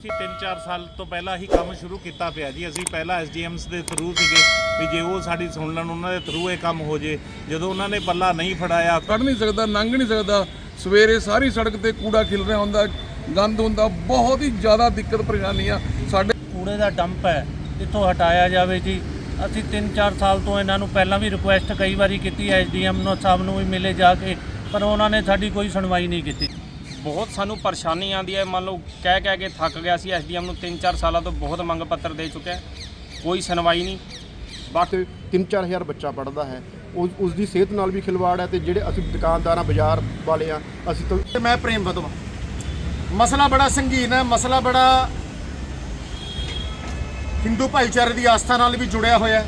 ਅਸੀਂ 3-4 ਸਾਲ ਤੋਂ ਪਹਿਲਾਂ ਹੀ ਕੰਮ ਸ਼ੁਰੂ ਕੀਤਾ ਪਿਆ ਜੀ। ਅਸੀਂ ਪਹਿਲਾਂ ਐਸਡੀਐਮਸ ਦੇ ਥਰੂ ਸੀਗੇ ਵੀ ਜੇ ਉਹ ਸਾਡੀ ਸੁਣ ਲੈਣ ਉਹਨਾਂ ਦੇ ਥਰੂ ਇਹ ਕੰਮ ਹੋ ਜੇ। ਜਦੋਂ ਉਹਨਾਂ ਨੇ ਪੱਲਾ ਨਹੀਂ ਫੜਾਇਆ ਕੱਢ ਨਹੀਂ ਸਕਦਾ ਲੰਘ ਨਹੀਂ ਸਕਦਾ। ਸਵੇਰੇ ਸਾਰੀ ਸੜਕ ਤੇ ਕੂੜਾ ਖਿਲ ਰਿਹਾ ਹੁੰਦਾ ਗੰਦ ਹੁੰਦਾ ਬਹੁਤ ਹੀ ਜ਼ਿਆਦਾ ਦਿੱਕਤ ਪਰੇਸ਼ਾਨੀਆਂ ਸਾਡੇ ਕੂੜੇ ਦਾ ਡੰਪ ਹੈ ਇੱਥੋਂ ਹਟਾਇਆ ਜਾਵੇ ਜੀ। ਅਸੀਂ 3-4 ਸਾਲ ਤੋਂ ਇਹਨਾਂ ਨੂੰ ਪਹਿਲਾਂ ਵੀ ਰਿਕੁਐਸਟ ਕਈ ਵਾਰੀ ਕੀਤੀ ਐਸਡੀਐਮ ਨੂੰ ਸਾਹਿਬ ਨੂੰ ਵੀ ਮਿਲੇ ਜਾ ਕੇ ਪਰ ਉਹਨਾਂ ਨੇ ਸਾਡੀ ਕੋਈ ਸੁਣਵਾਈ ਨਹੀਂ ਕੀਤੀ। ਬਹੁਤ ਸਾਨੂੰ ਪਰੇਸ਼ਾਨੀ ਆਉਂਦੀ ਹੈ। ਮੰਨ ਲਓ ਕਹਿ ਕਹਿ ਕੇ ਥੱਕ ਗਿਆ ਸੀ ਐਸਡੀਐਮ ਨੂੰ 3-4 ਸਾਲਾਂ ਤੋਂ ਬਹੁਤ ਮੰਗ ਪੱਤਰ ਦੇ ਚੁੱਕਿਆ ਕੋਈ ਸੁਣਵਾਈ ਨਹੀਂ। ਬਾਕੀ 3-4000 ਬੱਚਾ ਪੜਦਾ ਹੈ। ਉਸ ਉਸ ਦੀ ਸਿਹਤ ਨਾਲ ਵੀ ਖਿਲਵਾੜ ਹੈ ਤੇ ਜਿਹੜੇ ਅਸੀਂ ਦੁਕਾਨਦਾਰਾਂ ਬਾਜ਼ਾਰ ਵਾਲੇ ਆ ਅਸੀਂ ਤਾਂ ਮੈਂ ਪ੍ਰੇਮ ਬਦਵਾ ਮਸਲਾ ਬੜਾ ਸੰਗੀਨ ਹੈ ਮਸਲਾ ਬੜਾ ਹਿੰਦੂ ਭਾਈਚਾਰੇ ਦੀ ਆਸਥਾ ਨਾਲ ਵੀ ਜੁੜਿਆ ਹੋਇਆ ਹੈ।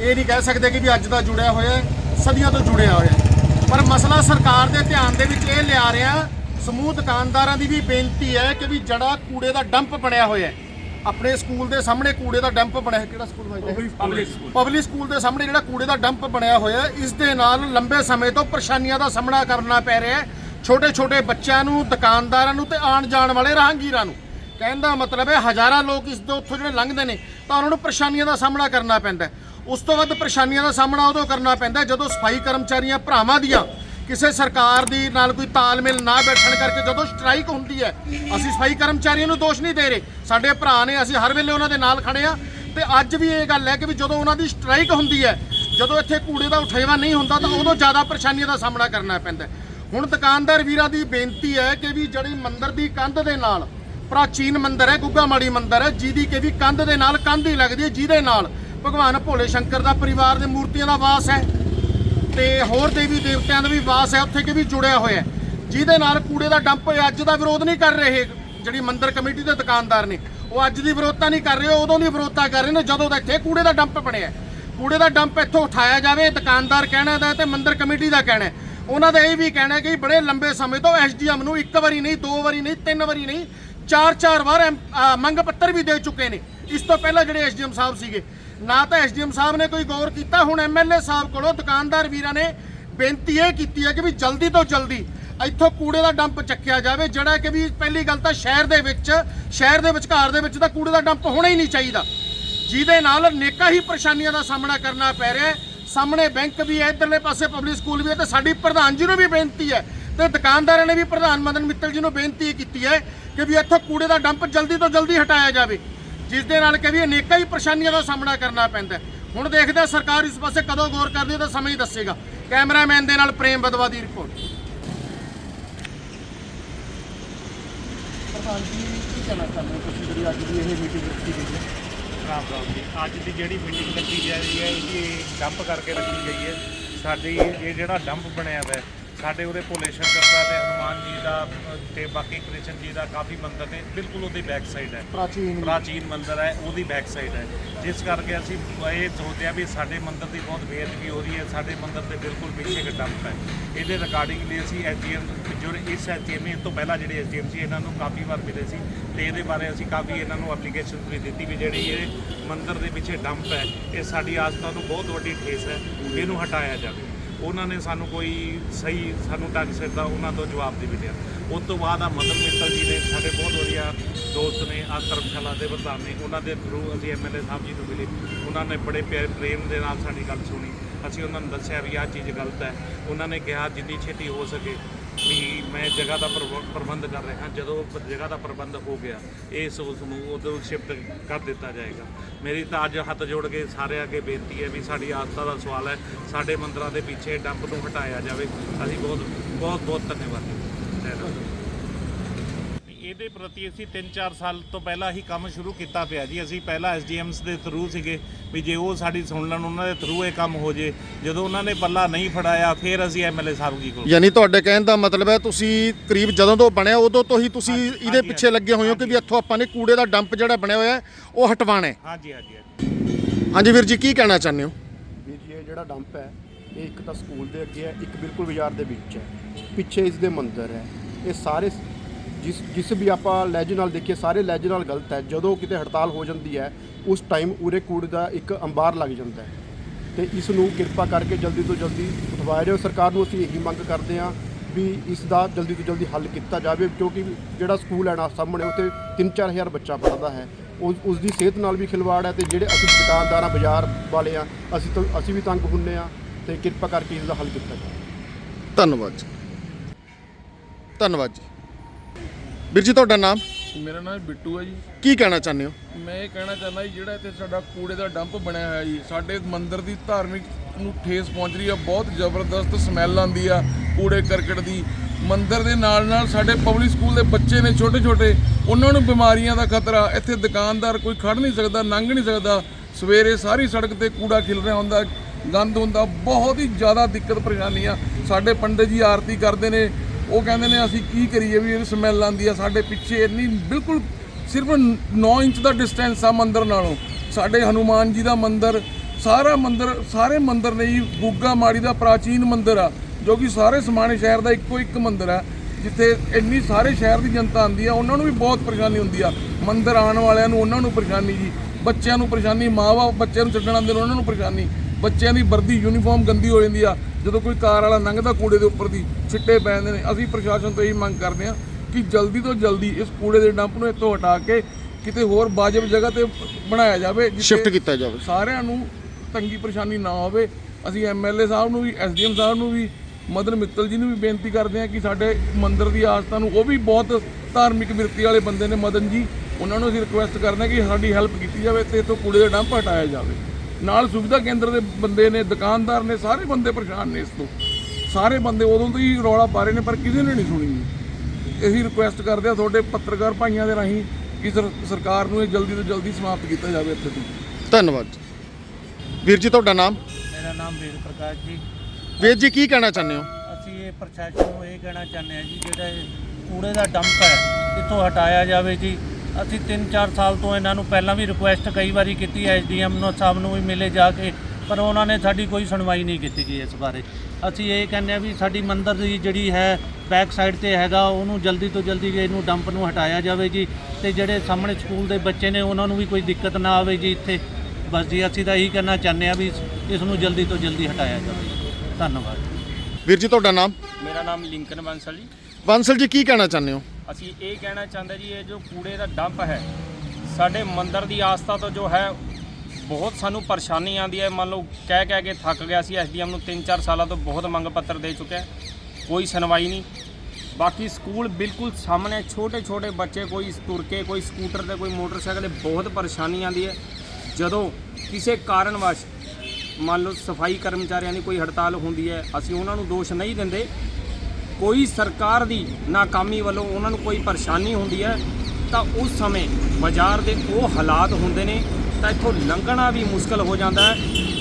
ਇਹ ਨਹੀਂ ਕਹਿ ਸਕਦੇ ਕਿ ਵੀ ਅੱਜ ਦਾ ਜੁੜਿਆ ਹੋਇਆ ਹੈ ਸਦੀਆਂ ਤੋਂ ਜੁੜਿਆ ਹੋਇਆ ਹੈ। ਪਰ ਮਸਲਾ ਸਰਕਾਰ ਦੇ ਧਿਆਨ ਦੇ ਵਿੱਚ ਇਹ ਲਿਆ ਰਿਹਾ ਸਮੂਹ ਦੁਕਾਨਦਾਰਾਂ ਦੀ ਵੀ ਬੇਨਤੀ ਹੈ ਕਿ ਵੀ ਜਿਹੜਾ ਕੂੜੇ ਦਾ ਡੰਪ ਬਣਿਆ ਹੋਇਆ ਹੈ। ਆਪਣੇ ਸਕੂਲ ਦੇ ਸਾਹਮਣੇ ਕੂੜੇ ਦਾ ਡੰਪ ਬਣਿਆ ਹੈ। ਕਿਹੜਾ ਸਕੂਲ ਹੈ ਪਬਲਿਕ ਸਕੂਲ ਪਬਲਿਕ ਸਕੂਲ ਦੇ ਸਾਹਮਣੇ ਜਿਹੜਾ ਕੂੜੇ ਦਾ ਡੰਪ ਬਣਿਆ ਹੋਇਆ ਹੈ ਇਸ ਦੇ ਨਾਲ ਲੰਬੇ ਸਮੇਂ ਤੋਂ ਪਰੇਸ਼ਾਨੀਆਂ ਦਾ ਸਾਹਮਣਾ ਕਰਨਾ ਪੈ ਰਿਹਾ ਹੈ। ਛੋਟੇ ਛੋਟੇ ਬੱਚਿਆਂ ਨੂੰ ਦੁਕਾਨਦਾਰਾਂ ਨੂੰ ਤੇ ਆਉਣ ਜਾਣ ਵਾਲੇ ਰਾਹਗੀਰਾਂ ਨੂੰ। ਕਹਿਣ ਦਾ ਮਤਲਬ ਹੈ ਹਜ਼ਾਰਾਂ ਲੋਕ ਇਸ ਦੇ ਉੱਥੋਂ ਜਿਹੜੇ ਲੰਘਦੇ ਨੇ ਤਾਂ ਉਹਨਾਂ ਨੂੰ ਪਰੇਸ਼ਾਨੀਆਂ ਦਾ ਸਾਹਮਣਾ ਕਰਨਾ ਪੈਂਦਾ। ਉਸ ਤੋਂ ਵੱਧ ਪਰੇਸ਼ਾਨੀਆਂ ਦਾ ਸਾਹਮਣਾ ਉਦੋਂ ਕਰਨਾ ਪੈਂਦਾ ਜਦੋਂ ਸਫ਼ਾਈ ਕਰਮਚਾਰੀਆਂ ਭਰਾਵਾਂ ਦੀਆਂ ਕਿਸੇ ਸਰਕਾਰ ਦੀ ਨਾਲ ਕੋਈ ਤਾਲਮੇਲ ਨਾ ਬੈਠਣ ਕਰਕੇ ਜਦੋਂ ਸਟ੍ਰਾਈਕ ਹੁੰਦੀ ਹੈ, ਅਸੀਂ ਸਫ਼ਾਈ ਕਰਮਚਾਰੀਆਂ ਨੂੰ ਦੋਸ਼ ਨਹੀਂ ਦੇ ਰਹੇ। ਸਾਡੇ ਭਰਾ ਨੇ ਅਸੀਂ ਹਰ ਵੇਲੇ ਉਹਨਾਂ ਦੇ ਨਾਲ ਖੜੇ ਆ ਤੇ ਅੱਜ ਵੀ ਇਹ ਗੱਲ ਹੈ ਕਿ ਵੀ ਜਦੋਂ ਉਹਨਾਂ ਦੀ ਸਟ੍ਰਾਈਕ ਹੁੰਦੀ ਹੈ, ਜਦੋਂ ਇੱਥੇ ਕੂੜੇ ਦਾ ਉਠੇਵਾ ਨਹੀਂ ਹੁੰਦਾ ਤਾਂ ਉਦੋਂ ਜ਼ਿਆਦਾ ਪਰੇਸ਼ਾਨੀਆਂ ਦਾ ਸਾਹਮਣਾ ਕਰਨਾ ਪੈਂਦਾ ਹੁਣ ਦੁਕਾਨਦਾਰ ਵੀਰਾਂ ਦੀ ਬੇਨਤੀ ਹੈ ਕਿ ਵੀ ਜਿਹੜੀ ਮੰਦਰ ਦੀ ਕੰਧ ਦੇ ਨਾਲ, ਪ੍ਰਾਚੀਨ ਮੰਦਰ ਹੈ ਗੁੱਗਾ ਮਾੜੀ ਮੰਦਰ ਹੈ, ਜਿਹਦੀ ਕਿ ਵੀ ਕੰਧ ਦੇ ਨਾਲ ਕੰਧ ਹੀ ਲੱਗਦੀ ਹੈ, ਜਿਹਦੇ ਨਾਲ ਭਗਵਾਨ ਭੋਲੇ ਸ਼ੰਕਰ ਦਾ ਪਰਿਵਾਰ ਦੇ ਮੂਰਤੀਆਂ ਦਾ ਵਾਸ ਹੈ। ਤੇ ਹੋਰ ਦੇਵੀ ਦੇਵਤਿਆਂ ਦਾ ਵੀ ਵਾਸ ਹੈ, ਉੱਥੇ ਕਿ ਵੀ ਜੁੜਿਆ ਹੋਇਆ ਜਿਹਦੇ ਨਾਲ ਕੂੜੇ ਦਾ ਡੰਪ ਅੱਜ ਦਾ ਵਿਰੋਧ ਨਹੀਂ ਕਰ ਰਹੇ ਜਿਹੜੀ ਮੰਦਰ ਕਮੇਟੀ ਦੇ ਦੁਕਾਨਦਾਰ ਨੇ। ਉਹ ਅੱਜ ਦੀ ਵਿਰੋਧਤਾ ਨਹੀਂ ਕਰ ਰਹੇ ਉਦੋਂ ਦੀ ਵਿਰੋਧਤਾ ਕਰ ਰਹੇ ਨੇ, ਜਦੋਂ ਦਾ ਇੱਥੇ ਕੂੜੇ ਦਾ ਡੰਪ ਬਣਿਆ ਕੂੜੇ ਦਾ ਡੰਪ ਇੱਥੋਂ ਉਠਾਇਆ ਜਾਵੇ ਦੁਕਾਨਦਾਰ ਕਹਿਣਾ ਦਾ ਤੇ ਮੰਦਰ ਕਮੇਟੀ ਦਾ ਕਹਿਣਾ ਉਹਨਾਂ ਦਾ ਇਹ ਵੀ ਕਹਿਣਾ ਕਿ ਬੜੇ ਲੰਬੇ ਸਮੇਂ ਤੋਂ ਐਸਡੀਐਮ ਨੂੰ ਇੱਕ ਵਾਰੀ ਨਹੀਂ, ਦੋ ਵਾਰੀ ਨਹੀਂ, ਤਿੰਨ ਵਾਰੀ ਨਹੀਂ ਚਾਰ ਚਾਰ ਵਾਰ ਐਮ- ਮੰਗ ਪੱਤਰ ਵੀ ਦੇ ਚੁੱਕੇ ਨੇ। ਇਸ ਤੋਂ ਪਹਿਲਾਂ ਜਿਹੜੇ ਐਸਡੀਐਮ ਸਾਹਿਬ ਸੀਗੇ ਨਾ ਤਾਂ ਐਸਡੀਐਮ ਸਾਹਿਬ ਨੇ ਕੋਈ ਗੌਰ ਕੀਤਾ, ਹੁਣ ਐਮਐਲਏ ਸਾਹਿਬ ਕੋਲੋਂ ਦੁਕਾਨਦਾਰ ਵੀਰਾਂ ਨੇ ਬੇਨਤੀ ਇਹ ਕੀਤੀ ਹੈ ਕਿ ਵੀ ਜਲਦੀ ਤੋਂ ਜਲਦੀ ਇੱਥੋਂ ਕੂੜੇ ਦਾ ਡੰਪ ਚੱਕਿਆ ਜਾਵੇ, ਜਿਹੜਾ ਕਿ ਵੀ ਪਹਿਲੀ ਗੱਲ ਤਾਂ ਸ਼ਹਿਰ ਦੇ ਵਿੱਚ, ਸ਼ਹਿਰ ਦੇ ਵਿਚਕਾਰ ਦੇ ਵਿੱਚ ਤਾਂ ਕੂੜੇ ਦਾ ਡੰਪ ਹੋਣਾ ਹੀ ਨਹੀਂ ਚਾਹੀਦਾ। ਜਿਹਦੇ ਨਾਲ ਨੇਕਾਂ ਹੀ ਪਰੇਸ਼ਾਨੀਆਂ ਦਾ ਸਾਹਮਣਾ ਕਰਨਾ ਪੈ ਰਿਹਾ ਸਾਹਮਣੇ ਬੈਂਕ ਵੀ ਹੈ, ਇਧਰਲੇ ਪਾਸੇ ਪਬਲਿਕ ਸਕੂਲ ਵੀ ਹੈ ਤੇ ਸਾਡੀ ਪ੍ਰਧਾਨ ਜੀ ਨੂੰ ਵੀ ਬੇਨਤੀ ਹੈ ਤੇ ਦੁਕਾਨਦਾਰਾਂ ਨੇ ਵੀ ਪ੍ਰਧਾਨ ਮਦਨ ਮਿੱਤਲ ਜੀ ਨੂੰ ਬੇਨਤੀ ਕੀਤੀ ਹੈ ਕਿ ਵੀ ਇੱਥੋਂ ਕੂੜੇ ਦਾ ਡੰਪ ਜਲਦੀ ਤੋਂ ਜਲਦੀ ਹਟਾਇਆ ਜਾਵੇ। ਜਿਸ ਦੇ ਨਾਲ ਕਿ ਵੀ ਅਨੇਕਾਂ ਹੀ ਪਰੇਸ਼ਾਨੀਆਂ ਦਾ ਸਾਹਮਣਾ ਕਰਨਾ ਪੈਂਦਾ। ਹੁਣ ਦੇਖਦੇ ਹਾਂ ਸਰਕਾਰ ਇਸ ਪਾਸੇ ਕਦੋਂ ਗੌਰ ਕਰਦੀ ਹੈ ਤਾਂ ਸਮਾਂ ਹੀ ਦੱਸੇਗਾ। ਕੈਮਰਾਮੈਨ ਦੇ ਨਾਲ ਪ੍ਰੇਮ ਬਦਵਾ ਦੀ ਰਿਪੋਰਟ। ਪ੍ਰਧਾਨ ਜੀ ਕੀ ਕਹਿਣਾ ਚਾਹੁੰਦੇ ਹੋ ਤੁਸੀਂ ਜਿਹੜੀ ਅੱਜ ਦੀ ਇਹ ਮੀਟਿੰਗ ਰੱਖੀ ਗਈ ਹੈ? ਰਾਮ ਰਾਮ ਜੀ ਅੱਜ ਦੀ ਜਿਹੜੀ ਮੀਟਿੰਗ ਰੱਖੀ ਜਾ ਰਹੀ ਹੈ ਇਹ ਡੰਪ ਕਰਕੇ ਰੱਖੀ ਗਈ ਹੈ। ਸਾਡੀ ਇਹ ਜਿਹੜਾ ਡੰਪ ਬਣਿਆ ਹੋਇਆ ਹੈ, ਸਾਡੇ ਉਰੇ ਭੋਲੇ ਸ਼ੰਕਰ ਦਾ ਤੇ ਹਨੂਮਾਨ ਜੀ ਦਾ ਤੇ ਬਾਕੀ ਕ੍ਰਿਸ਼ਨ ਜੀ ਦਾ ਕਾਫੀ ਮੰਦਿਰ ਨੇ। ਬਿਲਕੁਲ ਉਹਦੀ ਬੈਕ ਸਾਈਡ ਹੈ। ਪ੍ਰਾਚੀਨ ਪ੍ਰਾਚੀਨ ਮੰਦਿਰ ਹੈ ਉਹਦੀ ਬੈਕ ਸਾਈਡ ਹੈ। ਜਿਸ ਕਰਕੇ ਅਸੀਂ ਇਹ ਸੋਚਦੇ ਹਾਂ ਵੀ ਸਾਡੇ ਮੰਦਿਰ ਦੀ ਬਹੁਤ ਬੇਅਦਬੀ ਹੋ ਰਹੀ ਹੈ ਸਾਡੇ ਮੰਦਿਰ ਦੇ ਬਿਲਕੁਲ ਪਿੱਛੇ ਇੱਕ ਡੰਪ ਹੈ। ਇਹਦੇ ਰਿਗਾਰਡਿੰਗ ਲਈ ਅਸੀਂ ਐਸਡੀਐਮ ਜੋ ਇਸ ਐਸਡੀਐਮ ਤੋਂ ਪਹਿਲਾਂ ਜਿਹੜੇ ਐਸਡੀਐਮ ਸੀ ਇਹਨਾਂ ਨੂੰ ਕਾਫੀ ਵਾਰ ਮਿਲੇ ਸੀ ਤੇ ਇਹਦੇ ਬਾਰੇ ਅਸੀਂ ਕਾਫੀ ਇਹਨਾਂ ਨੂੰ ਐਪਲੀਕੇਸ਼ਨ ਵੀ ਦਿੱਤੀ ਵੀ ਜਿਹੜੀ ਇਹ ਮੰਦਿਰ ਦੇ ਪਿੱਛੇ ਡੰਪ ਹੈ ਇਹ ਸਾਡੀ ਆਸਥਾ ਨੂੰ ਬਹੁਤ ਵੱਡੀ ਠੇਸ ਹੈ ਇਹਨੂੰ ਹਟਾਇਆ ਜਾਵੇ। ਉਹਨਾਂ ਨੇ ਸਾਨੂੰ ਕੋਈ ਸਹੀ ਸਾਨੂੰ ਢੰਗ ਸਿਰ ਦਾ ਉਹਨਾਂ ਤੋਂ ਜਵਾਬ ਨਹੀਂ ਮਿਲਿਆ। ਉਸ ਤੋਂ ਬਾਅਦ ਆ ਮਦਨ ਮਿੱਤਲ ਜੀ ਨੇ ਸਾਡੇ ਬਹੁਤ ਵਧੀਆ ਦੋਸਤ ਨੇ, ਆ ਧਰਮਸ਼ਾਲਾ ਦੇ ਪ੍ਰਧਾਨ ਨੇ, ਉਹਨਾਂ ਦੇ ਥਰੂ ਅਸੀਂ ਐਮਐਲਏ ਸਾਹਿਬ ਜੀ ਨੂੰ ਮਿਲੇ। ਉਹਨਾਂ ਨੇ ਬੜੇ ਪਿਆਰ ਪ੍ਰੇਮ ਦੇ ਨਾਲ ਸਾਡੀ ਗੱਲ ਸੁਣੀ। ਅਸੀਂ ਉਹਨਾਂ ਨੂੰ ਦੱਸਿਆ ਵੀ ਆਹ ਚੀਜ਼ ਗਲਤ ਹੈ। ਉਹਨਾਂ ਨੇ ਕਿਹਾ ਜਿੰਨੀ ਛੇਤੀ ਹੋ ਸਕੇ ਵੀ ਮੈਂ ਜਗ੍ਹਾ ਦਾ ਪ੍ਰਬ- ਪ੍ਰਬੰਧ ਕਰ ਰਿਹਾ ਜਦੋਂ ਪ- ਜਗ੍ਹਾ ਦਾ ਪ੍ਰਬੰਧ ਹੋ ਗਿਆ, ਇਸ ਉਸ ਨੂੰ ਉਦੋਂ ਸ਼ਿਫਟ ਕਰ ਦਿੱਤਾ ਜਾਏਗਾ। ਮੇਰੀ ਤਾਂ ਅੱਜ ਹੱਥ ਜੋੜ ਕੇ ਸਾਰਿਆਂ ਅੱਗੇ ਬੇਨਤੀ ਹੈ ਵੀ ਸਾਡੀ ਆਸਥਾ ਦਾ ਸਵਾਲ ਹੈ। ਸਾਡੇ ਮੰਦਰਾਂ ਦੇ ਪਿੱਛੇ ਡੰਪ ਨੂੰ ਹਟਾਇਆ ਜਾਵੇ। ਅਸੀਂ ਬਹੁਤ ਬਹੁਤ ਬਹੁਤ ਧੰਨਵਾਦੀ ਇਹਦੇ ਪ੍ਰਤੀ ਅਸੀਂ 3-4 ਸਾਲ ਤੋਂ ਪਹਿਲਾਂ ਹੀ ਕੰਮ ਸ਼ੁਰੂ ਕੀਤਾ ਪਿਆ ਜੀ। ਅਸੀਂ ਪਹਿਲਾਂ ਐਸਡੀਐਮਸ ਦੇ ਥਰੂ ਸੀਗੇ ਵੀ ਜੇ ਉਹ ਸਾਡੀ ਸੁਣ ਲੈਣ ਉਹਨਾਂ ਦੇ ਥਰੂ ਇਹ ਕੰਮ ਹੋ ਜੇ। ਜਦੋਂ ਉਹਨਾਂ ਨੇ ਪੱਲਾ ਨਹੀਂ ਫੜਾਇਆ ਫਿਰ ਅਸੀਂ ਐਮਐਲਏ ਸਾਹਿਬ ਜੀ ਕੋਲ। ਯਾਨੀ ਤੁਹਾਡੇ ਕਹਿਣ ਦਾ ਮਤਲਬ ਹੈ ਤੁਸੀਂ ਕਰੀਬ ਜਦੋਂ ਤੋਂ ਬਣਿਆ ਉਦੋਂ ਤੋਂ ਹੀ ਤੁਸੀਂ ਇਹਦੇ ਪਿੱਛੇ ਲੱਗੇ ਹੋਏ ਹੋ ਕਿ ਵੀ ਇੱਥੋਂ ਆਪਾਂ ਨੇ ਕੂੜੇ ਦਾ ਡੰਪ ਜਿਹੜਾ ਬਣਿਆ ਹੋਇਆ ਹੈ ਉਹ ਹਟਵਾਣਾ ਹੈ। ਹਾਂਜੀ ਹਾਂਜੀ ਹਾਂਜੀ। ਹਾਂਜੀ ਵੀਰ ਜੀ ਕੀ ਕਹਿਣਾ ਚਾਹੁੰਦੇ ਹੋ? ਵੀਰ ਜੀ ਇਹ ਜਿਹੜਾ ਡੰਪ ਹੈ ਇਹ ਇੱਕ ਤਾਂ ਸਕੂਲ ਦੇ ਅੱਗੇ ਹੈ ਇੱਕ ਬਿਲਕੁਲ ਬਾਜ਼ਾਰ ਦੇ ਵਿੱਚ ਹੈ। ਪਿੱਛੇ ਇਸ ਦੇ ਮੰਦਿਰ ਹੈ। ਇਹ ਸਾਰੇ ਜਿਸ ਜਿਸ ਵੀ ਆਪਾਂ ਲੈਜ ਨਾਲ ਦੇਖੀਏ, ਸਾਰੇ ਲੈਜ ਨਾਲ ਗਲਤ ਹੈ। ਜਦੋਂ ਕਿਤੇ ਹੜਤਾਲ ਹੋ ਜਾਂਦੀ ਹੈ, ਉਸ ਟਾਈਮ ਉਰੇ ਕੂੜੇ ਦਾ ਇੱਕ ਅੰਬਾਰ ਲੱਗ ਜਾਂਦਾ ਹੈ। ਤੇ ਇਸ ਨੂੰ ਕਿਰਪਾ ਕਰਕੇ ਜਲਦੀ ਤੋਂ ਜਲਦੀ ਉਠਵਾਇਆ ਜਾਵੇ। ਸਰਕਾਰ ਨੂੰ ਅਸੀਂ ਇਹੀ ਮੰਗ ਕਰਦੇ ਹਾਂ ਵੀ ਇਸ ਦਾ ਜਲਦੀ ਤੋਂ ਜਲਦੀ ਹੱਲ ਕੀਤਾ ਜਾਵੇ, ਕਿਉਂਕਿ ਜਿਹੜਾ ਸਕੂਲ ਹੈ ਨਾ, ਸਾਹਮਣੇ ਉੱਥੇ 3-4000 ਬੱਚਾ ਪੜ੍ਹਦਾ ਹੈ। ਉਸ ਉਸ ਦੀ ਸਿਹਤ ਨਾਲ ਵੀ ਖਿਲਵਾੜ ਹੈ ਤੇ ਜਿਹੜੇ ਅਸੀਂ ਦੁਕਾਨਦਾਰਾਂ, ਬਾਜ਼ਾਰ ਵਾਲੇ ਆ ਅਸੀਂ ਤਾਂ, ਅਸੀਂ ਵੀ ਤੰਗ ਹੁੰਨੇ ਆ ਤੇ ਕਿਰਪਾ ਕਰਕੇ ਇਸ ਦਾ ਹੱਲ ਕੀਤਾ ਜਾਵੇ। ਧੰਨਵਾਦ ਜੀ। ਧੰਨਵਾਦ ਜੀ। ਵੀਰ ਜੀ ਤੁਹਾਡਾ ਨਾਮ? ਮੇਰਾ ਨਾਮ ਬਿੱਟੂ ਹੈ ਜੀ। ਕੀ ਕਹਿਣਾ ਚਾਹੁੰਦੇ ਹੋ? ਮੈਂ ਇਹ ਕਹਿਣਾ ਚਾਹੁੰਦਾ ਜੀ ਜਿਹੜਾ ਇੱਥੇ ਸਾਡਾ ਕੂੜੇ ਦਾ ਡੰਪ ਬਣਿਆ ਹੋਇਆ ਜੀ ਸਾਡੇ ਮੰਦਿਰ ਦੀ ਧਾਰਮਿਕ ਨੂੰ ਠੇਸ ਪਹੁੰਚ ਰਹੀ ਆ ਬਹੁਤ ਜ਼ਬਰਦਸਤ ਸਮੈਲ ਆਉਂਦੀ ਆ ਕੂੜੇ ਕਰਕਟ ਦੀ। ਮੰਦਿਰ ਦੇ ਨਾਲ ਨਾਲ ਸਾਡੇ ਪਬਲਿਕ ਸਕੂਲ ਦੇ ਬੱਚੇ ਨੇ ਛੋਟੇ ਛੋਟੇ ਉਹਨਾਂ ਨੂੰ ਬਿਮਾਰੀਆਂ ਦਾ ਖਤਰਾ ਇੱਥੇ ਦੁਕਾਨਦਾਰ ਕੋਈ ਖੜ ਨਹੀਂ ਸਕਦਾ ਲੰਘ ਨਹੀਂ ਸਕਦਾ। ਸਵੇਰੇ ਸਾਰੀ ਸੜਕ ਤੇ ਕੂੜਾ ਖਿਲ ਰਿਹਾ ਹੁੰਦਾ ਗੰਦ ਹੁੰਦਾ ਬਹੁਤ ਹੀ ਜ਼ਿਆਦਾ ਦਿੱਕਤ ਪਰੇਸ਼ਾਨੀ ਆ ਸਾਡੇ ਪੰਡਿਤ ਜੀ ਆਰਤੀ ਕਰਦੇ ਨੇ। ਉਹ ਕਹਿੰਦੇ ਨੇ ਅਸੀਂ ਕੀ ਕਰੀਏ ਵੀ ਇਹ ਸਮੈਲ ਆਉਂਦੀ ਆ, ਸਾਡੇ ਪਿੱਛੇ ਇੰਨੀ ਬਿਲਕੁਲ ਸਿਰਫ 9 ਇੰਚ ਦਾ ਡਿਸਟੈਂਸ ਆ ਮੰਦਰ ਨਾਲੋਂ। ਸਾਡੇ ਹਨੂਮਾਨ ਜੀ ਦਾ ਮੰਦਰ, ਸਾਰਾ ਮੰਦਰ, ਸਾਰੇ ਮੰਦਰ ਨੇ ਜੀ ਗੁੱਗਾ ਮਾੜੀ ਦਾ ਪ੍ਰਾਚੀਨ ਮੰਦਰ ਆ, ਜੋ ਕਿ ਸਾਰੇ ਸਮਾਣੇ ਸ਼ਹਿਰ ਦਾ ਇੱਕੋ ਇੱਕ ਮੰਦਰ ਆ, ਜਿੱਥੇ ਇੰਨੀ ਸਾਰੇ ਸ਼ਹਿਰ ਦੀ ਜਨਤਾ ਆਉਂਦੀ ਆ, ਉਹਨਾਂ ਨੂੰ ਵੀ ਬਹੁਤ ਪਰੇਸ਼ਾਨੀ ਹੁੰਦੀ ਆ। ਮੰਦਰ ਆਉਣ ਵਾਲਿਆਂ ਨੂੰ ਉਹਨਾਂ ਨੂੰ ਪਰੇਸ਼ਾਨੀ ਜੀ, ਬੱਚਿਆਂ ਨੂੰ ਪਰੇਸ਼ਾਨੀ, ਮਾਂ-ਬਾਪ ਬੱਚਿਆਂ ਨੂੰ ਛੱਡਣ ਆਉਂਦੇ ਨੇ, ਉਹਨਾਂ ਨੂੰ ਪਰੇਸ਼ਾਨੀ। ਬੱਚਿਆਂ ਦੀ ਵਰਦੀ ਯੂਨੀਫਾਰਮ ਗੰਦੀ ਹੋ ਜਾਂਦੀ ਆ ਜਦੋਂ ਕੋਈ ਕਾਰ ਵਾਲਾ ਲੰਘਦਾ ਕੂੜੇ ਦੇ ਉੱਪਰ ਦੀ ਛਿੱਟੇ ਪੈ ਜਾਂਦੇ ਨੇ ਅਸੀਂ ਪ੍ਰਸ਼ਾਸਨ ਤੋਂ ਇਹੀ ਮੰਗ ਕਰਦੇ ਹਾਂ ਕਿ ਜਲਦੀ ਤੋਂ ਜਲਦੀ ਇਸ ਕੂੜੇ ਦੇ ਡੰਪ ਨੂੰ ਇੱਥੋਂ ਹਟਾ ਕੇ ਕਿਤੇ ਹੋਰ ਵਾਜਬ ਜਗ੍ਹਾ ਤੇ ਬਣਾਇਆ ਜਾਵੇ ਸ਼ਿਫਟ ਕੀਤਾ ਜਾਵੇ। ਸਾਰਿਆਂ ਨੂੰ ਤੰਗੀ ਪਰੇਸ਼ਾਨੀ ਨਾ ਹੋਵੇ। ਅਸੀਂ ਐਮਐਲਏ ਸਾਹਿਬ ਨੂੰ ਵੀ ਐਸਡੀਐਮ ਸਾਹਿਬ ਨੂੰ ਵੀ ਮਦਨ ਮਿੱਤਲ ਜੀ ਨੂੰ ਵੀ ਬੇਨਤੀ ਕਰਦੇ ਹਾਂ ਕਿ ਸਾਡੇ ਮੰਦਿਰ ਦੀ ਆਸਥਾ ਨੂੰ ਉਹ ਵੀ ਬਹੁਤ ਧਾਰਮਿਕ ਬਿਰਤੀ ਵਾਲੇ ਬੰਦੇ ਨੇ ਮਦਨ ਜੀ ਉਹਨਾਂ ਨੂੰ ਅਸੀਂ ਰਿਕੁਐਸਟ ਕਰਦੇ ਹਾਂ ਕਿ ਸਾਡੀ ਹੈਲਪ ਕੀਤੀ ਜਾਵੇ ਤੇ ਇੱਥੋਂ ਕੂੜੇ ਦਾ ਡੰਪ ਹਟਾਇਆ ਜਾਵੇ। ਨਾਲ ਸੁਵਿਧਾ ਕੇਂਦਰ ਦੇ ਬੰਦੇ ਨੇ ਦੁਕਾਨਦਾਰ ਨੇ ਸਾਰੇ ਬੰਦੇ ਪਰੇਸ਼ਾਨ ਨੇ ਇਸ ਤੋਂ। ਸਾਰੇ ਬੰਦੇ ਉਦੋਂ ਤੋਂ ਹੀ ਰੌਲਾ ਪਾ ਰਹੇ ਨੇ ਪਰ ਕਿਸੇ ਨੇ ਨਹੀਂ ਸੁਣੀ। ਇਹੀ ਰਿਕੁਐਸਟ ਕਰਦੇ ਆ ਤੁਹਾਡੇ ਪੱਤਰਕਾਰ ਭਾਈਆਂ ਦੇ ਰਾਹੀਂ ਕਿ ਸਰ- ਸਰਕਾਰ ਨੂੰ ਇਹ ਜਲਦੀ ਤੋਂ ਜਲਦੀ ਸਮਾਪਤ ਕੀਤਾ ਜਾਵੇ ਇੱਥੇ ਤੋਂ। ਧੰਨਵਾਦ ਜੀ। ਵੀਰ ਜੀ ਤੁਹਾਡਾ ਨਾਮ? ਮੇਰਾ ਨਾਮ ਵੀਰ ਪ੍ਰਕਾਸ਼ ਜੀ। ਵੀਰ ਜੀ ਕੀ ਕਹਿਣਾ ਚਾਹੁੰਦੇ ਹੋ? ਅਸੀਂ ਇਹ ਪ੍ਰਸ਼ਾਸਨ ਨੂੰ ਇਹ ਕਹਿਣਾ ਚਾਹੁੰਦੇ ਹਾਂ ਜੀ ਜਿਹੜਾ ਇਹ ਕੂੜੇ ਦਾ ਡੰਪ ਹੈ ਇੱਥੋਂ ਹਟਾਇਆ ਜਾਵੇ ਜੀ। ਅਸੀਂ 3-4 ਸਾਲ ਤੋਂ ਇਹਨਾਂ ਨੂੰ ਪਹਿਲਾਂ ਵੀ ਰਿਕੁਐਸਟ ਕਈ ਵਾਰੀ ਕੀਤੀ ਐਸਡੀਐਮ ਨੂੰ ਸਾਹਿਬ ਨੂੰ ਵੀ ਮਿਲੇ ਜਾ ਕੇ ਪਰ ਉਹਨਾਂ ਨੇ ਸਾਡੀ ਕੋਈ ਸੁਣਵਾਈ ਨਹੀਂ ਕੀਤੀ ਗਈ ਇਸ ਬਾਰੇ। ਅਸੀਂ ਇਹ ਕਹਿੰਦੇ ਆ ਵੀ ਸਾਡੀ ਮੰਦਰ ਦੀ ਜਿਹੜੀ ਹੈ ਬੈਕ ਸਾਈਡ ਤੇ ਹੈਗਾ ਉਹਨੂੰ ਜਲਦੀ ਤੋਂ ਜਲਦੀ ਇਹਨੂੰ ਡੰਪ ਨੂੰ ਹਟਾਇਆ ਜਾਵੇ ਜੀ ਤੇ ਜਿਹੜੇ ਸਾਹਮਣੇ ਸਕੂਲ ਦੇ ਬੱਚੇ ਨੇ ਉਹਨਾਂ ਨੂੰ ਵੀ ਕੋਈ ਦਿੱਕਤ ਨਾ ਆਵੇ ਜੀ ਇੱਥੇ। ਬਸ ਜੀ ਅਸੀਂ ਤਾਂ ਇਹੀ ਕਹਿਣਾ ਚਾਹੁੰਦੇ ਆ ਵੀ ਇਸ- ਇਸ ਨੂੰ ਜਲਦੀ ਤੋਂ ਜਲਦੀ ਹਟਾਇਆ ਜਾਵੇ। ਧੰਨਵਾਦ। ਵੀਰ ਜੀ ਤੁਹਾਡਾ ਨਾਮ? ਮੇਰਾ ਨਾਮ ਲਿੰਕਨ ਬੰਸਲ ਜੀ। ਬੰਸਲ ਜੀ ਕੀ ਕਹਿਣਾ ਚਾਹੁੰਦੇ ਹੋ? ਅਸੀਂ ਇਹ ਕਹਿਣਾ ਚਾਹੁੰਦੇ ਜੀ, ਇਹ ਜੋ ਕੂੜੇ ਦਾ ਡੰਪ ਹੈ, ਸਾਡੇ ਮੰਦਰ ਦੀ ਆਸਥਾ ਤੋਂ ਜੋ ਹੈ, ਬਹੁਤ ਸਾਨੂੰ ਪਰੇਸ਼ਾਨੀ ਆਉਂਦੀ ਹੈ। ਮੰਨ ਲਓ, ਕਹਿ ਕਹਿ ਕੇ ਥੱਕ ਗਿਆ ਸੀ, ਐਸਡੀਐਮ ਨੂੰ 3-4 ਸਾਲਾਂ ਤੋਂ ਬਹੁਤ ਮੰਗ ਪੱਤਰ ਦੇ ਚੁੱਕਿਆ ਕੋਈ ਸੁਣਵਾਈ ਨਹੀਂ। ਬਾਕੀ ਸਕੂਲ ਬਿਲਕੁਲ ਸਾਹਮਣੇ, ਛੋਟੇ ਛੋਟੇ ਬੱਚੇ, ਕੋਈ ਤੁਰ ਕੇ ਕੋਈ ਸਕੂਟਰ ਤੇ, ਕੋਈ ਮੋਟਰਸਾਈਕਲ ਤੇ ਬਹੁਤ ਪਰੇਸ਼ਾਨੀ ਆਉਂਦੀ ਹੈ। ਜਦੋਂ ਕਿਸੇ ਕਾਰਨ ਵਸ਼ ਮੰਨ ਲਓ, ਸਫ਼ਾਈ ਕਰਮਚਾਰੀਆਂ ਦੀ ਕੋਈ ਹੜਤਾਲ ਹੁੰਦੀ ਹੈ, ਅਸੀਂ ਉਹਨਾਂ ਨੂੰ ਦੋਸ਼ ਨਹੀਂ ਦਿੰਦੇ। ਕੋਈ ਸਰਕਾਰ ਦੀ ਨਾਕਾਮੀ ਵੱਲੋਂ ਉਹਨਾਂ ਨੂੰ ਕੋਈ ਪਰੇਸ਼ਾਨੀ ਹੁੰਦੀ ਹੈ, ਤਾਂ ਉਸ ਸਮੇਂ ਬਾਜ਼ਾਰ ਦੇ ਉਹ ਹਾਲਾਤ ਹੁੰਦੇ ਨੇ, ਤਾਂ ਇੱਥੋਂ ਲੰਘਣਾ ਵੀ ਮੁਸ਼ਕਲ ਹੋ ਜਾਂਦਾ ਹੈ,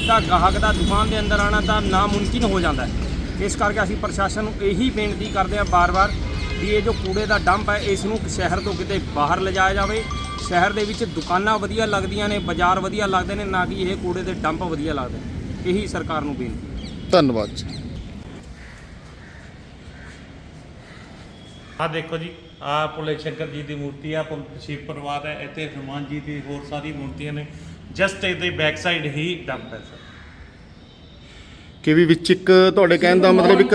ਤਾਂ ਗਾਹਕ ਦਾ ਦੁਕਾਨ ਦੇ ਅੰਦਰ ਆਣਾ ਤਾਂ ਨਾਮੁਮਕਿਨ ਹੋ ਜਾਂਦਾ ਹੈ। ਇਸ ਕਰਕੇ ਅਸੀਂ ਪ੍ਰਸ਼ਾਸਨ ਨੂੰ ਇਹੀ ਬੇਨਤੀ ਕਰਦੇ ਹਾਂ ਬਾਰ-ਬਾਰ ਵੀ ਇਹ ਜੋ ਕੂੜੇ ਦਾ ਡੰਪ ਹੈ, ਇਸ ਨੂੰ ਸ਼ਹਿਰ ਤੋਂ ਕਿਤੇ ਬਾਹਰ ਲਿਜਾਇਆ ਜਾਵੇ। ਸ਼ਹਿਰ ਦੇ ਵਿੱਚ ਦੁਕਾਨਾਂ ਵਧੀਆ ਲੱਗਦੀਆਂ ਨੇ, ਬਾਜ਼ਾਰ ਵਧੀਆ ਲੱਗਦੇ ਨੇ, ਨਾ ਕਿ ਇਹ ਕੂੜੇ ਦੇ ਡੰਪ ਵਧੀਆ ਲੱਗਦੇ ਇਹੀ ਸਰਕਾਰ ਨੂੰ ਬੇਨਤੀ ਧੰਨਵਾਦ ਆ ਦੇਖੋ ਜੀ ਆ ਭੋਲੇ ਸ਼ੰਕਰ ਜੀ ਦੀ ਮੂਰਤੀ ਆ ਸ਼ਿਵ ਪਰਿਵਾਰ ਹੈ ਇੱਥੇ ਹਨੂਮਾਨ ਜੀ ਦੀ ਹੋਰ ਸਾਰੀ ਮੂਰਤੀਆਂ ਨੇ। ਜਸਟ ਇਹਦੇ ਬੈਕ ਸਾਈਡ ਹੀ ਡੰਪ ਹੈ ਸਰ ਕਿ ਵੀ ਵਿੱਚ ਇੱਕ ਤੁਹਾਡੇ ਕਹਿਣ ਦਾ ਮਤਲਬ ਇੱਕ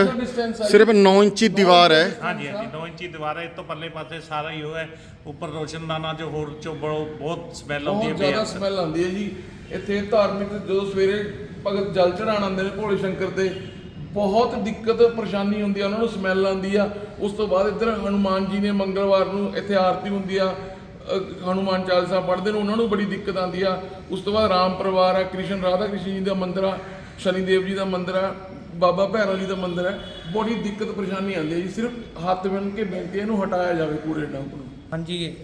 ਸਿਰਫ 9 ਇੰਚੀ ਦੀਵਾਰ ਹੈ। ਹਾਂਜੀ ਹਾਂਜੀ 9 ਇੰਚੀ ਦੀਵਾਰ ਹੈ ਇਸ ਤੋਂ ਪਰਲੇ ਪਾਸੇ ਸਾਰਾ ਹੀ ਉਹ ਹੈ। ਉੱਪਰ ਰੋਸ਼ਨਦਾਨਾ ਜੋ ਹੋਰ ਚੋਂ ਬੜੋ ਬਹੁਤ ਸਮੈਲ ਆਉਂਦੀ ਹੈ ਬਹੁਤ ਜ਼ਿਆਦਾ। ਸਮੈਲ ਆਉਂਦੀ ਹੈ ਜੀ। ਇੱਥੇ ਧਾਰਮਿਕ ਜਦੋਂ ਸਵੇਰੇ ਭਗਤ ਜਲ ਚੜਾਉਣ ਆਉਂਦੇ ਨੇ ਭੋਲੇ ਸ਼ੰਕਰ ਤੇ ਬਹੁਤ ਦਿੱਕਤ ਪਰੇਸ਼ਾਨੀ ਹੁੰਦੀ ਆ ਉਹਨਾਂ ਨੂੰ ਸਮੈਲ ਆਉਂਦੀ ਆ। ਉਸ ਤੋਂ ਬਾਅਦ ਇੱਧਰ ਹਨੂਮਾਨ ਜੀ ਨੇ ਮੰਗਲਵਾਰ ਨੂੰ ਇੱਥੇ ਆਰਤੀ ਹੁੰਦੀ ਆ ਅ, ਹਨੂਮਾਨ ਚਾਲੀਸਾ ਪੜ੍ਹਦੇ ਨੇ ਉਹਨਾਂ ਨੂੰ ਬੜੀ ਦਿੱਕਤ ਆਉਂਦੀ ਆ। ਉਸ ਤੋਂ ਬਾਅਦ ਰਾਮ ਪਰਿਵਾਰ ਆ ਕ੍ਰਿਸ਼ਨ ਰਾਧਾ ਕ੍ਰਿਸ਼ਨ ਜੀ ਦਾ ਮੰਦਿਰ ਆ ਸ਼ਨੀ ਦੇਵ ਜੀ ਦਾ ਮੰਦਿਰ ਆ ਬਾਬਾ ਭੈਰੋ ਜੀ ਦਾ ਮੰਦਿਰ ਹੈ ਬੜੀ ਦਿੱਕਤ ਪਰੇਸ਼ਾਨੀ ਆਉਂਦੀ ਹੈ ਜੀ। ਸਿਰਫ ਹੱਥ ਬੰਨ ਕੇ ਬੇਨਤੀ ਇਹਨੂੰ ਹਟਾਇਆ ਜਾਵੇ ਪੂਰੇ ਡੰਪ ਨੂੰ। ਹਾਂਜੀ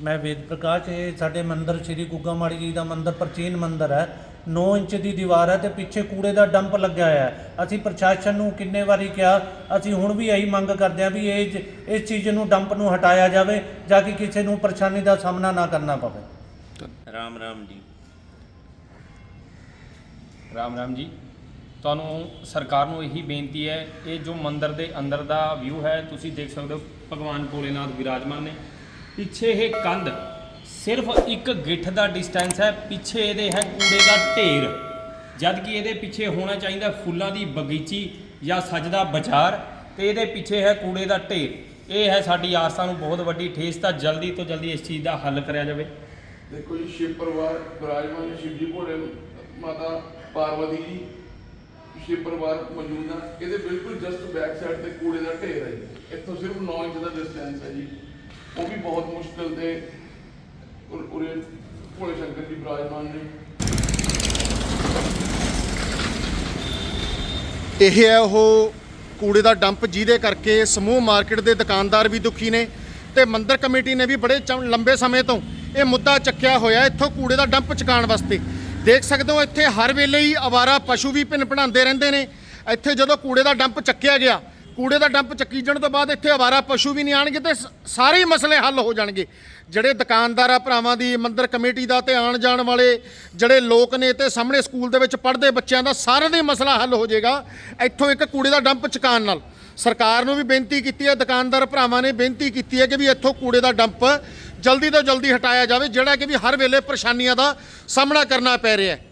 ਮੈਂ ਵੇਦ ਪ੍ਰਕਾਸ਼ ਇਹ ਸਾਡੇ ਮੰਦਿਰ ਸ੍ਰੀ ਗੁੱਗਾ ਮਾੜੀ ਜੀ ਦਾ ਮੰਦਿਰ ਪ੍ਰਾਚੀਨ ਮੰਦਿਰ ਹੈ। 9 ਇੰਚ ਦੀ ਦੀਵਾਰ ਹੈ ਤੇ ਪਿੱਛੇ ਕੂੜੇ ਦਾ ਡੰਪ ਲੱਗਿਆ ਹੋਇਆ ਹੈ। ਅਸੀਂ ਪ੍ਰਸ਼ਾਸਨ ਨੂੰ ਕਿੰਨੇ ਵਾਰੀ ਕਿਹਾ, ਅਸੀਂ ਹੁਣ ਵੀ ਇਹੀ ਮੰਗ ਕਰਦੇ ਹਾਂ ਵੀ ਇਹ ਜ- ਇਸ ਚੀਜ਼ ਨੂੰ ਡੰਪ ਨੂੰ ਹਟਾਇਆ ਜਾਵੇ, ਜਾਂ ਕਿ ਕਿਸੇ ਨੂੰ ਪਰੇਸ਼ਾਨੀ ਦਾ ਸਾਹਮਣਾ ਨਾ ਕਰਨਾ ਪਵੇ। ਰਾਮ ਰਾਮ ਜੀ। ਰਾਮ ਰਾਮ ਜੀ। ਤੁਹਾਨੂੰ ਸਰਕਾਰ ਨੂੰ ਇਹੀ ਬੇਨਤੀ ਹੈ, ਇਹ ਜੋ ਮੰਦਿਰ ਦੇ ਅੰਦਰ ਦਾ ਵਿਊ ਹੈ, ਤੁਸੀਂ ਦੇਖ ਸਕਦੇ ਹੋ, ਭਗਵਾਨ ਭੋਲੇਨਾਥ ਵਿਰਾਜਮਾਨ ਨੇ। ਪਿੱਛੇ ਇਹ ਕੰਧ ਸਿਰਫ ਇੱਕ ਗਿੱਠ ਦਾ ਡਿਸਟੈਂਸ ਹੈ, ਪਿੱਛੇ ਇਹਦੇ ਹੈ ਕੂੜੇ ਦਾ ਢੇਰ। ਜਦ ਕਿ ਇਹਦੇ ਪਿੱਛੇ ਹੋਣਾ ਚਾਹੀਦਾ ਫੁੱਲਾਂ ਦੀ ਬਗੀਚੀ ਜਾਂ ਸਜਦਾ ਬਾਜ਼ਾਰ ਤੇ ਇਹਦੇ ਪਿੱਛੇ ਹੈ ਕੂੜੇ ਦਾ ਢੇਰ। ਇਹ ਹੈ ਸਾਡੀ ਆਸਥਾ ਨੂੰ ਬਹੁਤ ਵੱਡੀ ਠੇਸ, ਤਾਂ ਜਲਦੀ ਤੋਂ ਜਲਦੀ ਇਸ ਚੀਜ਼ ਦਾ ਹੱਲ ਕਰਿਆ ਜਾਵੇ। ਦੇਖੋ ਜੀ, ਸ਼ਿਵ ਪਰਿਵਾਰ ਵਿਰਾਜਮਾਨ ਸ਼ਿਵ ਜੀ ਭੋਲੇ ਮਾਤਾ ਪਾਰਵਤੀ ਜੀ, ਸ਼ਿਵ ਪਰਿਵਾਰ ਮੌਜੂਦ ਆ। ਇਹਦੇ ਬਿਲਕੁਲ ਜਸਟ ਬੈਕ ਸਾਈਡ ਤੇ ਕੂੜੇ ਦਾ ਢੇਰ ਹੈ ਜੀ। ਇੱਥੋਂ ਸਿਰਫ 9 ਇੰਚ ਦਾ ਡਿਸਟੈਂਸ ਹੈ ਜੀ। ਉਹ ਵੀ ਬਹੁਤ ਮੁਸ਼ਕਲ ਤੇ ਉਰ- ਉਰੇ ਭੋਲੇ ਸ਼ੰਕਰ ਜੀ ਵਿਰਾਜਮਾਨ ਨੇ। ਇਹ ਹੈ ਉਹ ਕੂੜੇ ਦਾ ਡੰਪ, ਜਿਹਦੇ ਕਰਕੇ ਸਮੂਹ ਮਾਰਕੀਟ ਦੇ ਦੁਕਾਨਦਾਰ ਵੀ ਦੁਖੀ ਨੇ ਤੇ ਮੰਦਰ ਕਮੇਟੀ ਨੇ ਵੀ ਬੜੇ ਚੰ- ਲੰਬੇ ਸਮੇਂ ਤੋਂ ਇਹ ਮੁੱਦਾ ਚੱਕਿਆ ਹੋਇਆ ਇੱਥੋਂ ਕੂੜੇ ਦਾ ਡੰਪ ਚੁਕਾਉਣ ਵਾਸਤੇ। ਦੇਖ ਸਕਦੇ ਹੋ, ਇੱਥੇ ਹਰ ਵੇਲੇ ਹੀ ਆਵਾਰਾ ਪਸ਼ੂ ਵੀ ਭਿੰਨ ਭਿਣਾਉਂਦੇ ਰਹਿੰਦੇ ਨੇ। ਇੱਥੇ ਜਦੋਂ ਕੂੜੇ ਦਾ ਡੰਪ ਚੱਕਿਆ ਗਿਆ ਕੂੜੇ ਦਾ ਡੰਪ ਚੱਕੀਜਣ ਤੋਂ ਬਾਅਦ ਇੱਥੇ ਆਵਾਰਾ ਪਸ਼ੂ ਵੀ ਨਹੀਂ ਆਣਗੇ ਤੇ ਸਾਰੇ ਹੀ ਮਸਲੇ ਹੱਲ ਹੋ ਜਾਣਗੇ। ਜਿਹੜੇ ਦੁਕਾਨਦਾਰਾਂ ਭਰਾਵਾਂ ਦੀ ਮੰਦਰ ਕਮੇਟੀ ਦਾ ਤੇ ਆਣ ਜਾਣ ਵਾਲੇ ਜਿਹੜੇ ਲੋਕ ਨੇ ਤੇ ਸਾਹਮਣੇ ਸਕੂਲ ਦੇ ਵਿੱਚ ਪੜ੍ਹਦੇ ਬੱਚਿਆਂ ਦਾ ਸਾਰਿਆਂ ਦਾ ਮਸਲਾ ਹੱਲ ਹੋ ਜਾਏਗਾ ਇੱਥੋਂ ਇੱਕ ਕੂੜੇ ਦਾ ਡੰਪ ਚੁਕਾਉਣ ਨਾਲ। ਸਰਕਾਰ ਨੂੰ ਵੀ ਬੇਨਤੀ ਕੀਤੀ ਹੈ, ਦੁਕਾਨਦਾਰ ਭਰਾਵਾਂ ਨੇ ਬੇਨਤੀ ਕੀਤੀ ਹੈ ਕਿ ਵੀ ਇੱਥੋਂ ਕੂੜੇ ਦਾ ਡੰਪ ਜਲਦੀ ਤੋਂ ਜਲਦੀ ਹਟਾਇਆ ਜਾਵੇ, ਜਿਹੜਾ ਕਿ ਵੀ ਹਰ ਵੇਲੇ ਪਰੇਸ਼ਾਨੀਆਂ ਦਾ ਸਾਹਮਣਾ ਕਰਨਾ ਪੈ ਰਿਹਾ ਹੈ।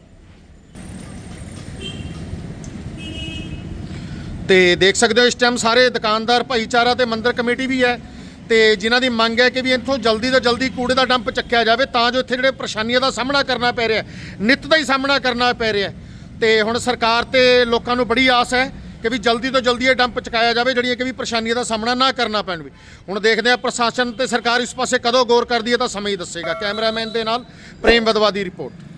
ਤੇ ਦੇਖ ਸਕਦੇ ਹੋ ਇਸ ਟਾਈਮ ਸਾਰੇ ਦੁਕਾਨਦਾਰ ਭਾਈਚਾਰਾ ਤੇ ਮੰਦਰ ਕਮੇਟੀ ਵੀ ਹੈ ਤੇ ਜਿਨ੍ਹਾਂ ਦੀ ਮੰਗ ਹੈ ਕਿ ਵੀ ਇੱਥੋਂ ਜਲਦੀ ਤੋਂ ਜਲਦੀ ਕੂੜੇ ਦਾ ਡੰਪ ਚੱਕਿਆ ਜਾਵੇ ਤਾਂ ਜੋ ਇੱਥੇ ਜਿਹੜੇ ਪਰੇਸ਼ਾਨੀਆਂ ਦਾ ਸਾਹਮਣਾ ਕਰਨਾ ਪੈ ਰਿਹਾ ਹੈ, ਨਿੱਤ ਦਾ ਹੀ ਸਾਹਮਣਾ ਕਰਨਾ ਪੈ ਰਿਹਾ ਹੈ। ਤੇ ਹੁਣ ਸਰਕਾਰ ਤੇ ਲੋਕਾਂ ਨੂੰ ਬੜੀ ਆਸ ਹੈ ਕਿ ਵੀ ਜਲਦੀ ਤੋਂ ਜਲਦੀ ਇਹ ਡੰਪ ਚੁਕਾਇਆ ਜਾਵੇ ਜਿਹੜੀਆਂ ਕਿ ਵੀ ਪਰੇਸ਼ਾਨੀਆਂ ਦਾ ਸਾਹਮਣਾ ਨਾ ਕਰਨਾ ਪੈਣ ਵੀ। ਹੁਣ ਦੇਖਦੇ ਹਾਂ ਪ੍ਰਸ਼ਾਸਨ ਤੇ ਸਰਕਾਰ ਇਸ ਪਾਸੇ ਕਦੋਂ ਗੌਰ ਕਰਦੀ ਹੈ ਤਾਂ ਸਮੇਂ ਹੀ ਦੱਸੇਗਾ। ਕੈਮਰਾਮੈਨ ਦੇ ਨਾਲ ਪ੍ਰੇਮ ਬਦਵਾ ਦੀ ਰਿਪੋਰਟ।